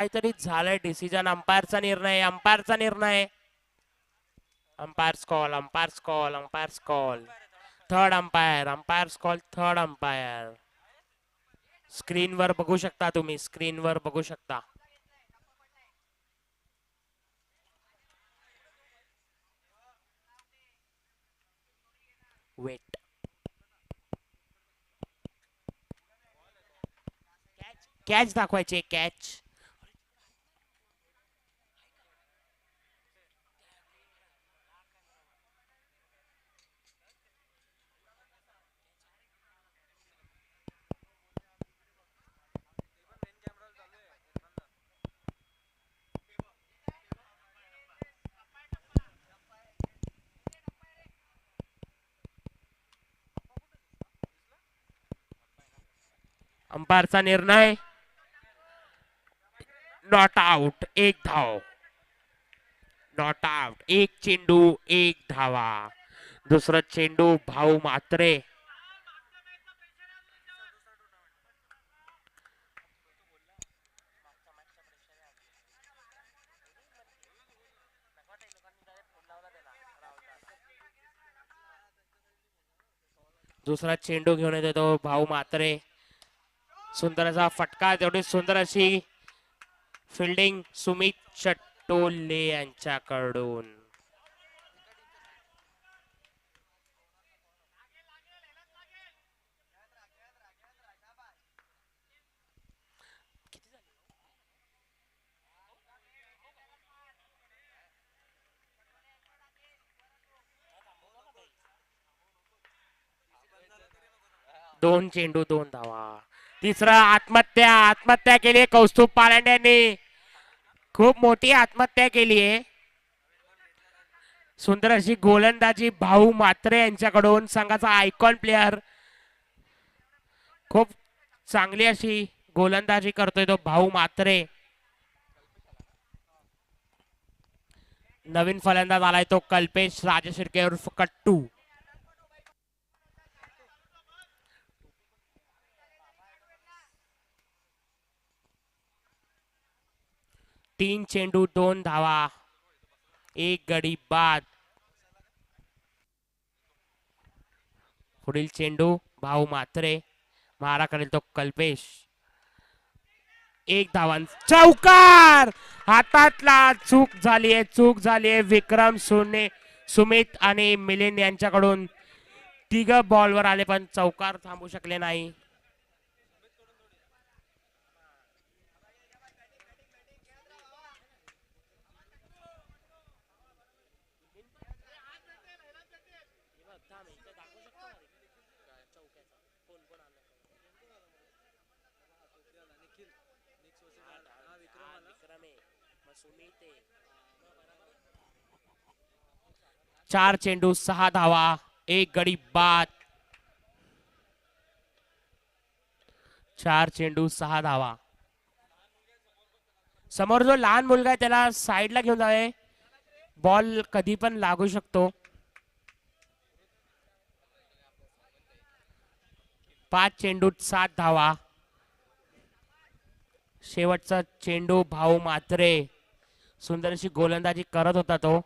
काहीतरी झालंय. डिसिजन अंपायरचा निर्णय अंपायरचा निर्णय. Umpire's call umpire's call umpire's call third umpire umpire's call third umpire स्क्रीनवर बघू शकता तुम्ही स्क्रीनवर बघू शकता. वेट कॅच दाखवायचे कॅच अंपायरचा निर्णय? नॉट आउट एक धाव. नॉट आउट एक चेंडू एक धावा. दुसरं चेंडू भाऊ मात्रे दुसरा चेंडू घेऊन येतो तो भाऊ मात्रे सुंदर असा फटका तेवढी सुंदर अशी फिल्डिंग सुमित चट्टोले यांच्याकडून. दोन चेंडू दोन धावा. तिसरा आत्महत्या आत्महत्या केली आहे कौस्तुभ पालांडे यांनी खूप मोठी आत्महत्या केली आहे. सुंदर अशी गोलंदाजी भाऊ मात्रे यांच्याकडून संघाचा आयकॉन प्लेअर खूप चांगली अशी गोलंदाजी करतोय तो भाऊ मात्रे. नवीन फलंदाज आलाय तो कल्पेश राजशिर्के उर्फ कट्टू. तीन चेंडू दोन धावा एक गडी बाद. पुढील चेंडू भाऊ मात्रे मारा करेल तो कल्पेश. एक धावान चौकार! हातातला चूक झाली आहे चूक झाली आहे विक्रम सोने सुमित आणि मिलिंद यांच्याकडून तिघ बॉलवर आले पण चौकार थांबू शकले नाही. चार चेंडू सहा धावा एक गडी बाद. चार चेंडू सहा धावा. समोर जो लहान मुलगा आहे त्याला साईडला घेऊन जावे. बॉल कधी पण लागू शकतो. पाच चेंडूत सात धावा. शेवटचा चेंडू भाऊ मात्रे. सुंदरशी गोलंदाजी करत होता तो.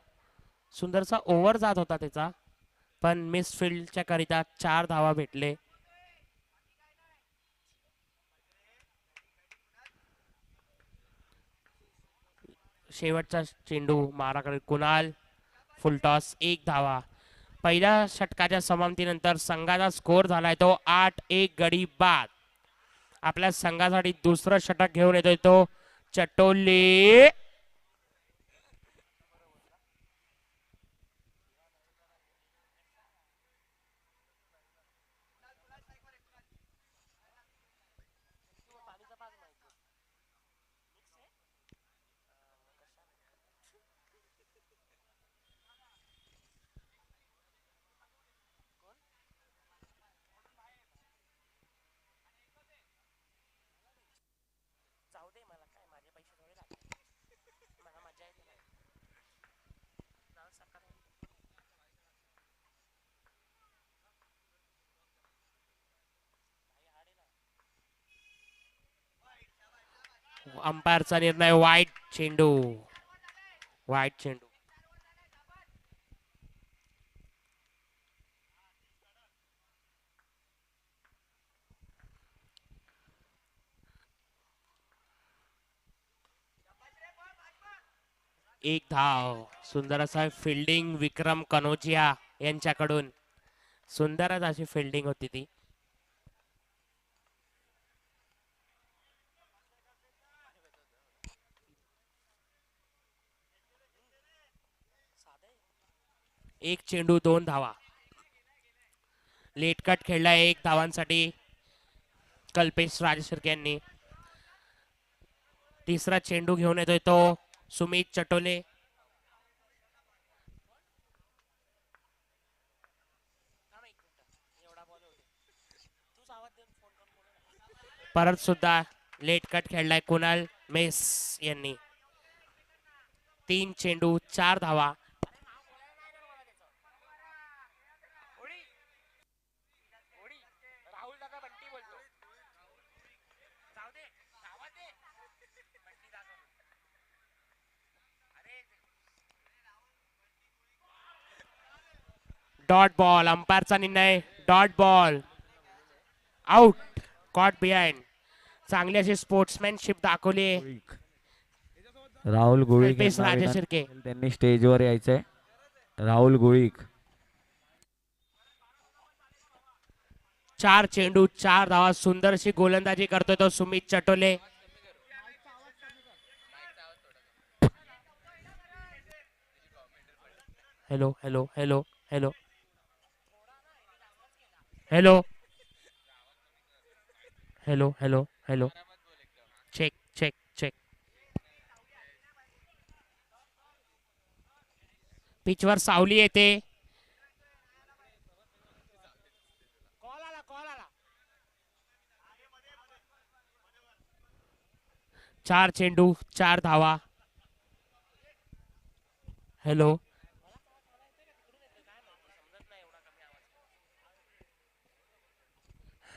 सुंदरसा ओव्हर जात होता त्याचा. पण मिस फील्डच्या करिता चार धावा भेटले. शेवटचा चेंडू माराकडे कुणाल. फुलटॉस एक धावा. पहिल्या षटकाच्या समाप्तीनंतर संघाचा स्कोर झालाय तो आठ एक गडी बाद. आपल्या संघासाठी दुसरं षटक घेऊन येतोय तो चटोले. अंपायरचा निर्णय वाईट चेंडू. वाईट चेंडू. एक धाव. सुंदर असा फिल्डिंग विक्रम कनोजिया यांच्याकडून. सुंदरच अशी फिल्डिंग होती ती. एक चेंडू दोन धावा. लेटकट खेळला खेळलाय एक धावांसाठी कल्पेश राजशिर्के यांनी. तिसरा चेंडू घेऊन येतोय तो सुमित चटोले. परत सुद्धा लेटकट खेळलाय कुणाल मेस यांनी. तीन चेंडू चार धावा. डॉट बॉल अंपायरचा निर्णय dot ball out caught behind चांगली अशी स्पोर्ट्समॅनशिप दाखवली. राहुल गुळीक त्यांनी स्टेजवर यायचंय. राहुल गुळीक. चार चेंडू चार धावा सुंदर अशी गोलंदाजी करतोय तो Sumit Chatole. Hello hello hello hello hello. Hello hello hello. Check check check पिचवर सावली येते. चार चेंडू चार धावा. Hello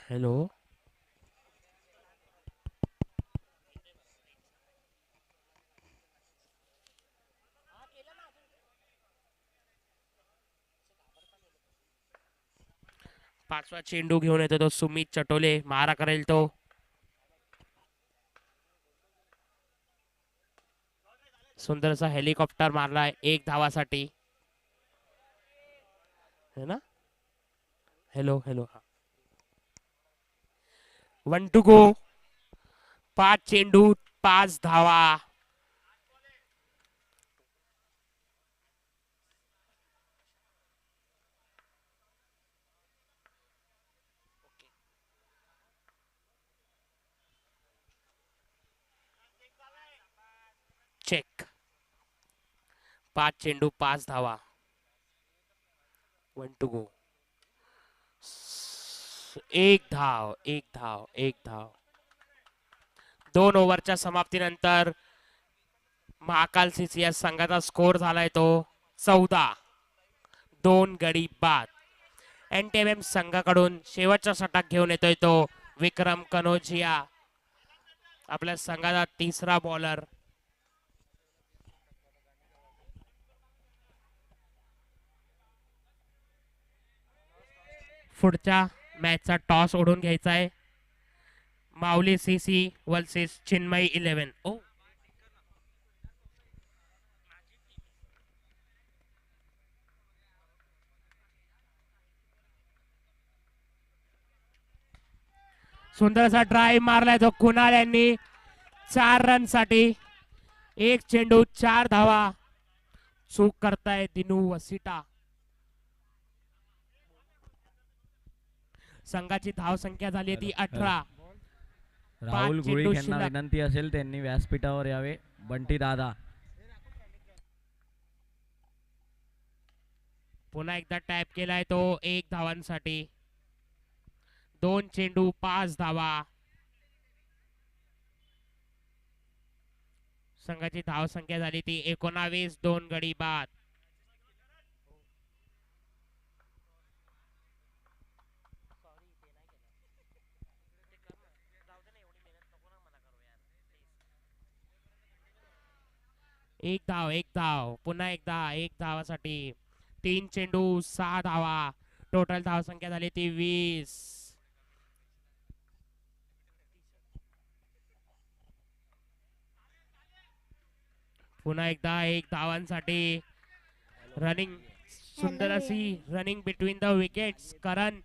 hello. पाचवा चेंडू घेऊन येतो तो सुमित चटोले. मारा करेल तो. सुंदरसा हेलिकॉप्टर मारलाय एक धावासाठी. है ना? हॅलो हॅलो हा वन टू गो पाच चेंडू पाच धावा. चेक पाच चेंडू पाच धावा. वन टू गो एक धाव एक धाव एक धाव. दोन ओव्हरच्या समाप्तीनंतर महाकाल सीसीएस संघाचा स्कोर झालाय तो चौदा. दोन गडी बाद. एनटीएमएम संघाकडून शेवटचा षटक घेऊन येतोय तो विक्रम कनोजिया. आपल्या संघाचा तिसरा बॉलर पुढच्या मॅचचा टॉस ओढून घ्यायचा आहे. Mauli C C versus Chinmay eleven. ओ. सुंदरसा ड्राईव्ह मारलाय तो कुणाल यांनी. चार रनसाठी एक चेंडू चार धावा. चूक करताय दिनू वसिटा. संघाची धाव संख्या झाली ती अठरा. राहुल गुळीक यांना. विनंती असेल त्यांनी व्यासपीठावर यावे. बंटी दादा. पुन्हा एकदा टॅप केलाय तो एक धावांसाठी. दोन चेंडू पाच धावा. संघाची धाव संख्या झाली ती एकोणावीस दोन गडी बाद. एक धाव एक धाव. पुन्हा एकदा एक धावासाठी तीन चेंडू सहा धावा. टोटल धाव संख्या झाली ती वीस. पुन्हा एकदा एक धावांसाठी रनिंग सुंदर अशी running between the wickets Karan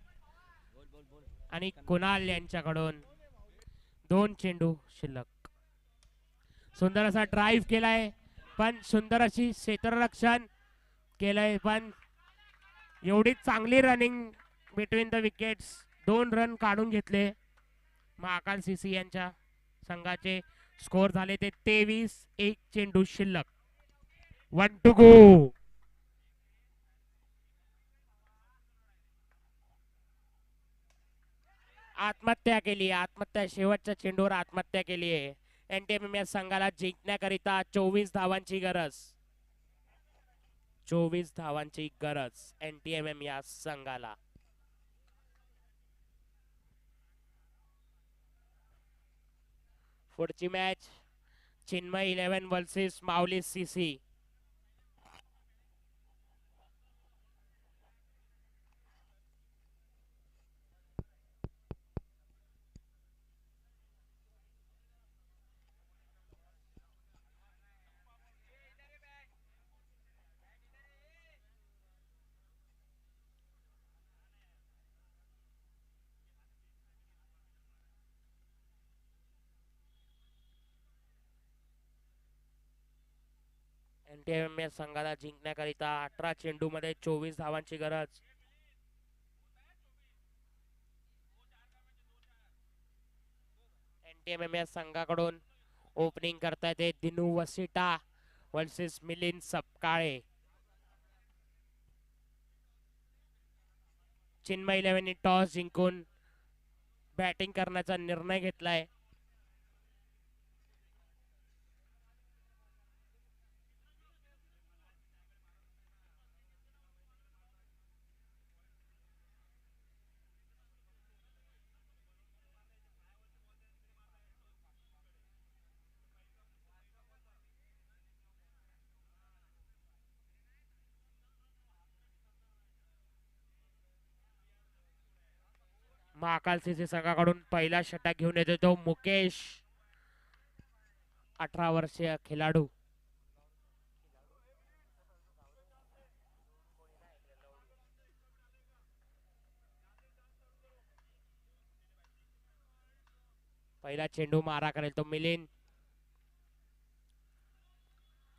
आणि कुणाल यांच्याकडून दोन चेंडू शिल्लक. सुंदर असा ड्राईव्ह केलाय. पण सुंदर अशी क्षेत्ररक्षण केलंय. पण एवढी चांगली रनिंग बिटवीन द विकेट्स दोन रन काढून घेतले. महाकाल सीसी यांच्या संघाचे स्कोर झाले ते तेवीस एक चेंडू शिल्लक. वन टू गो आत्महत्या केली. आत्महत्या शेवटच्या चेंडूवर आत्महत्या केली आहे एनटीएम संघाला जिंकण्याकरिता चोवीस धावांची गरज. चोवीस धावांची गरज एनटीएमएम या संघाला. पुढची match Chinmay eleven versus Mauli CC M संघाला जिंकण्याकरिता अठरा चेंडू मध्ये चोवीस धावांची गरज. एनटीएमएमएस संघाकडून ओपनिंग करतायत येते दिनू वसिटा वर्सेस मिलिंद सपकाळे. चिन्मय इलेव्हनने टॉस जिंकून बॅटिंग करण्याचा निर्णय घेतलाय. महाकाल सीसी संघाकडून पहिला षटक घेऊन येतो तो मुकेश. अठरा वर्षीय खेळाडू पहिला चेंडू मारा करेल तो मिलिंद.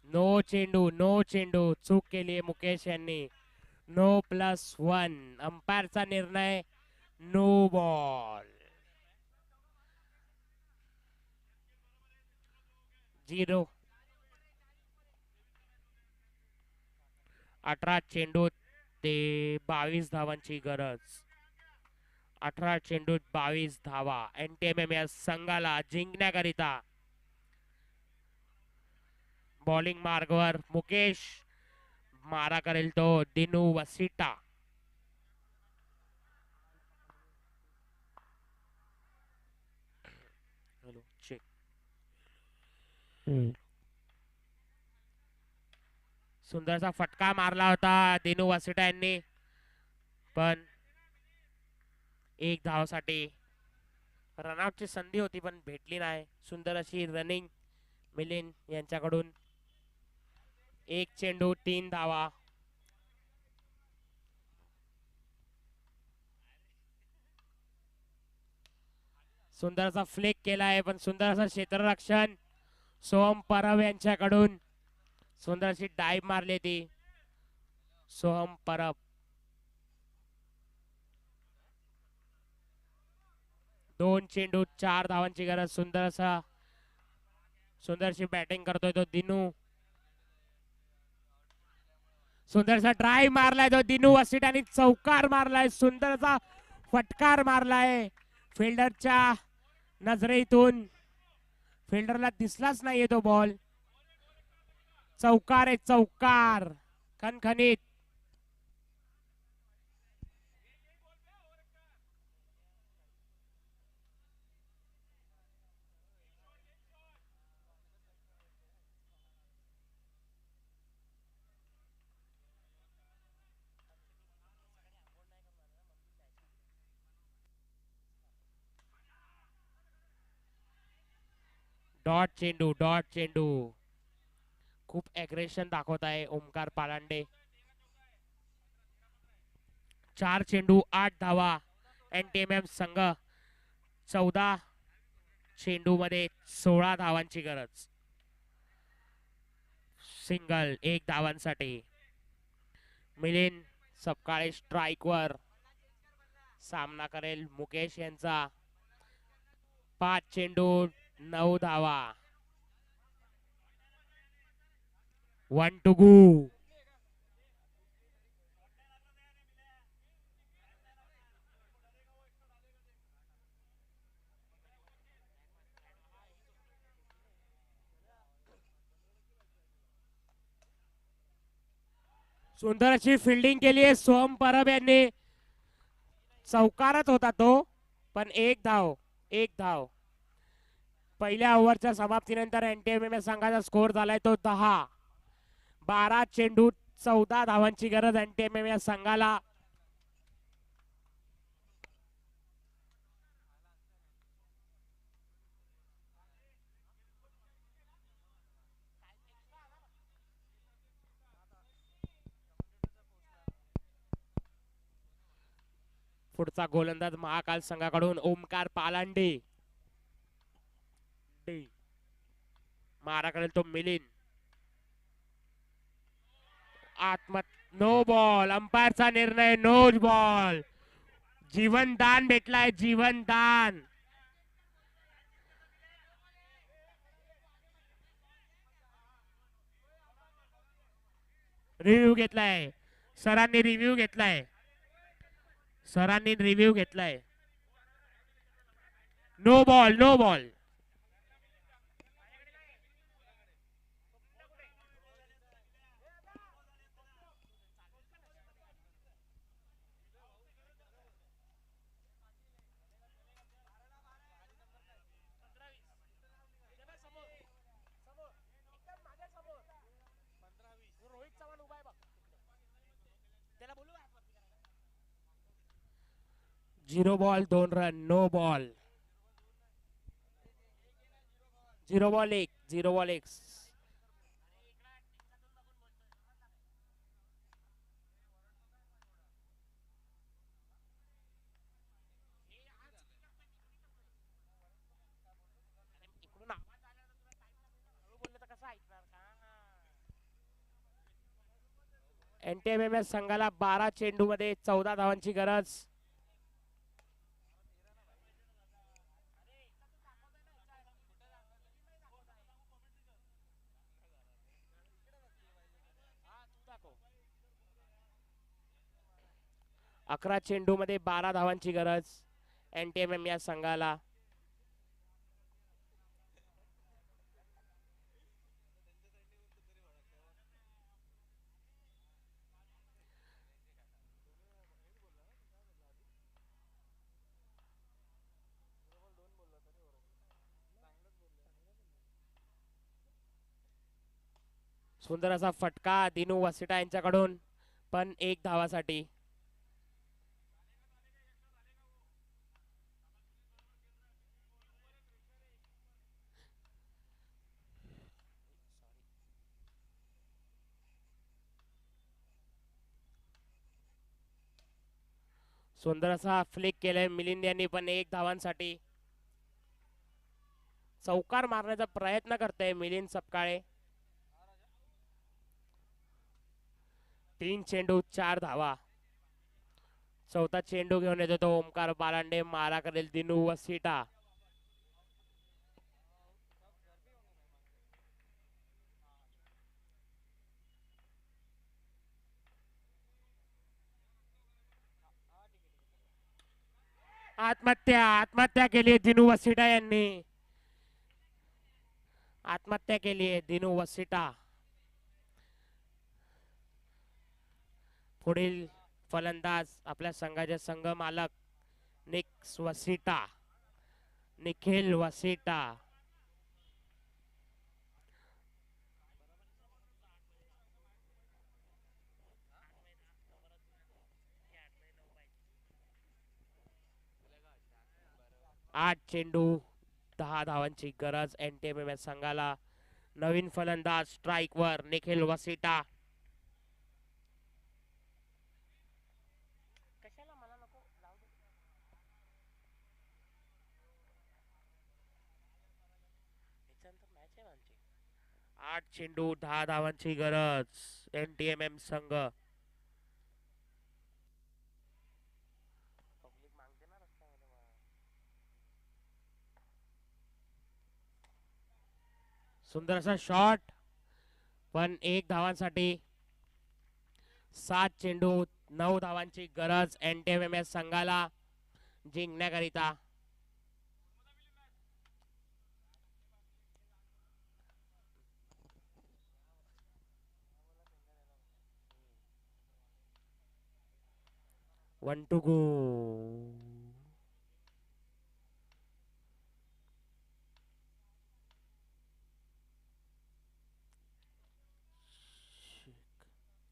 नो चेंडू नो चेंडू चूक केली मुकेश यांनी. No plus one. अंपायरचा निर्णय नो बॉल झिरो अठरा चेंडू ते बावीस धावांची गरज. अठरा चेंडूत बावीस धावा. एन टी एम एम या संघाला जिंकण्याकरिता बॉलिंग मार्गवर मुकेश मारा करेल तो दिनू वसिटा. हॅलो चेक सुंदरसा फटका मारला होता दिनू वसिटा यांनी. पण एक धावासाठी रनआउटची संधी होती पण भेटली नाही. सुंदर अशी रनिंग मिलिंद यांच्याकडून एक चेंडू तीन धावा. सुंदर असा फ्लेक केला आहे पण सुंदर असं क्षेत्ररक्षण सोहम परब यांच्याकडून. सुंदर अशी डाईव्ह मारली ती. सोहम परब. दोन चेंडू चार धावांची गरज सुंदर असा सुंदरशी बॅटिंग करतोय तो दिनू. सुंदरसा ड्राईव्ह मारलाय तो दिनू वसिट आणि चौकार मारलाय. सुंदरचा फटकार मारलाय. फिल्डरच्या नजरेतून. फिल्डरला दिसलाच नाहीये तो बॉल चौकार आहे चौकार. खणखणीत डॉट चेंडू डॉट चेंडू. खूप अग्रेशन दाखवत आहे ओमकार पालांडे. चार चेंडू आठ धावा. एन टी एम एम संघ चौदा चेंडू मध्ये सोळा धावांची गरज. सिंगल एक धावांसाठी. मिलिंद सपकाळे स्ट्राईक वर सामना करेल मुकेश यांचा. पाच चेंडू नऊ धावा. वन टू गू सुंदर अशी फिल्डिंग केली आहे सोम परब यांनी. चौकारच होता तो पण एक धाव एक धाव. पहिल्या ओव्हरच्या समाप्तीनंतर एनटीएम संघाचा स्कोर झालाय तो दहा. बारा चेंडू चौदा धावांची गरज एनटीएम या संघाला. पुढचा गोलंदाज महाकाल संघाकडून ओमकार पालांडे. डे. मारा करेल तो मिलिंद आत्म नो बॉल अंपायरचा निर्णय नो बॉल जीवनदान भेटलाय जीवनदान रिव्ह्यू घेतलाय सरांनी रिव्ह्यू घेतलाय सरांनी रिव्ह्यू घेतलाय no ball no ball zero ball दोन run no ball zero ball एक झिरो बॉल एक एम एस संघाला बारा चेंडू मध्ये चौदा धावांची गरज. अकरा चेंडू मध्ये बारा धावांची गरज. एनटीएम या संघाला. सुंदर असा फटका दिनू वसिटा यांच्याकडून पण एक धावासाठी. सुंदर असा फ्लिक केलाय मिलिंद यांनी पण एक धावांसाठी. चौकार मारण्याचा प्रयत्न करतोय मिलिंद सपकाळे. तीन चेंडू चार धावा. चौथा चेंडू घेऊन येतो तो ओमकार बालांडे मारा करेल दिनू सीटा. आत्महत्या आत्महत्या केली आहे दिनू वसिटा यांनी. आत्महत्या केली आहे दिनू वसिटा. पुढील फलंदाज आपल्या संघाचे संघ मालक निक्स वसिटा निखिल वसिटा. आठ चेंडू दहा धावांची गरज एन टी एम एस संघाला. नवीन फलंदाज स्ट्राईक वर निखिल वसिटा. आठ चेंडू दहा धावांची गरज एन टी एम एम संघ. सुंदर असा शॉट पण एक धावांसाठी सात चेंडू नऊ धावांची गरज एन टी एम एस संघाला जिंकण्याकरिता. One two go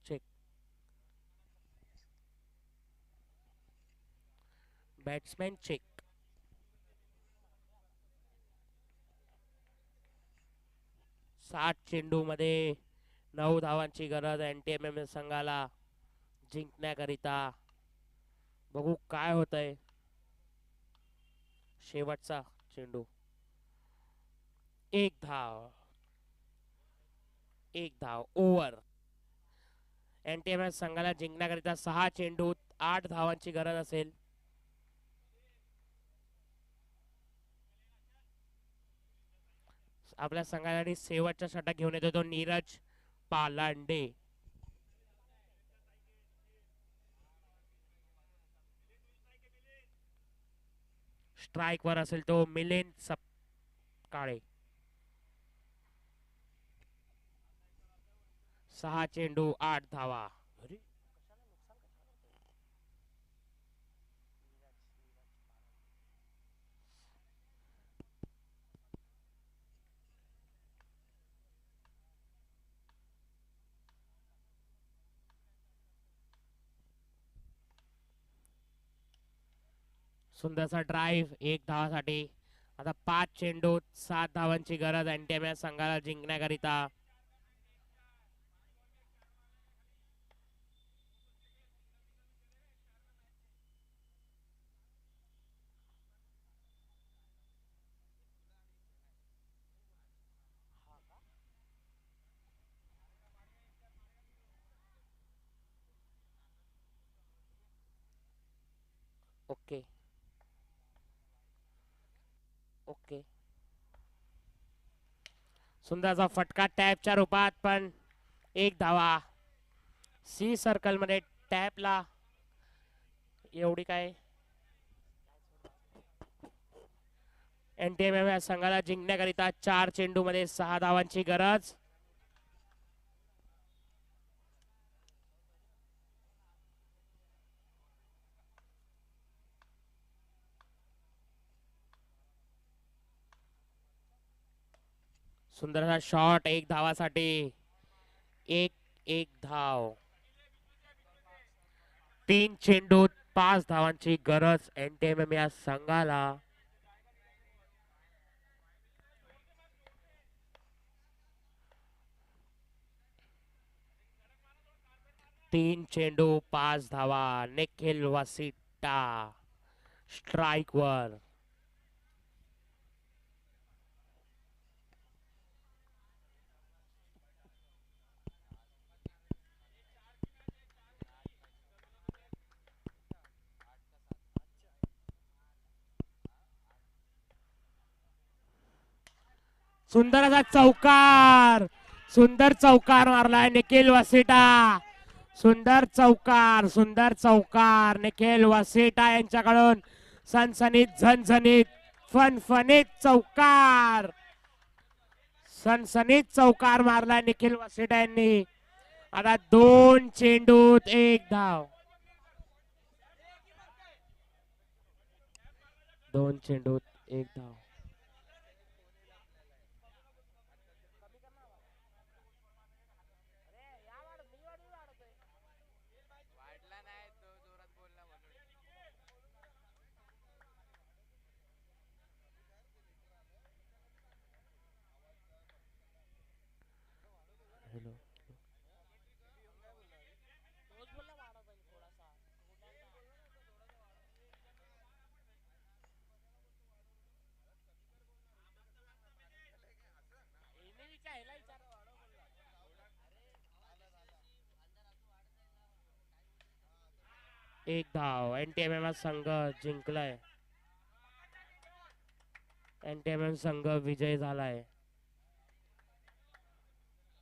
check batsman check सात चेंडू मध्ये नऊ धावांची गरज N T M M S संघाला जिंकण्याकरिता. बघू काय होतंय. शेवटचा चेंडू. एक धाव. एक धाव. Over N T M S संघाला जिंकण्याकरिता सहा चेंडूत आठ धावांची गरज असेल. आपल्या संघासाठी शेवटचा षटक घेऊन येतो तो नीरज पालांडे. स्ट्राईक वर असेल तो मिलिंद सपकाळे. सहा चेंडू आठ धावा. सुंदरसा ड्राईव्ह एक धावासाठी. आता पाच चेंडू सात धावांची गरज एनटीएम या संघाला जिंकण्याकरिता ओके ओके सुंदरचा फटका टॅपच्या रूपात पण एक धावा। सी सर्कलमध्ये टॅपला एवढी काय एन टी एम या संघाला जिंकण्याकरिता चार चेंडू मध्ये सहा धावांची गरज। सुंदर असा शॉट एक धावासाठी. एक एक धाव. तीन चेंडूत पाच धावांची गरज एन या संघाला. तीन चेंडू पाच धावा. निखिल वसिट्टा. स्ट्राईक वर. सुंदर असा चौकार. सुंदर चौकार मारलाय निखिल वसिटा. सुंदर चौकार सुंदर चौकार. निखिल वसिटा यांच्याकडून सनसनीत झणझणीत फनफनीत चौकार. सनसनीत चौकार मारलाय निखिल वसिटा यांनी. आता दोन चेंडूत एक धाव. दोन चेंडूत एक धाव. एक धाव. एन टी एम एम संघ जिंकलाय. एन टी एम एम संघ विजय झालाय.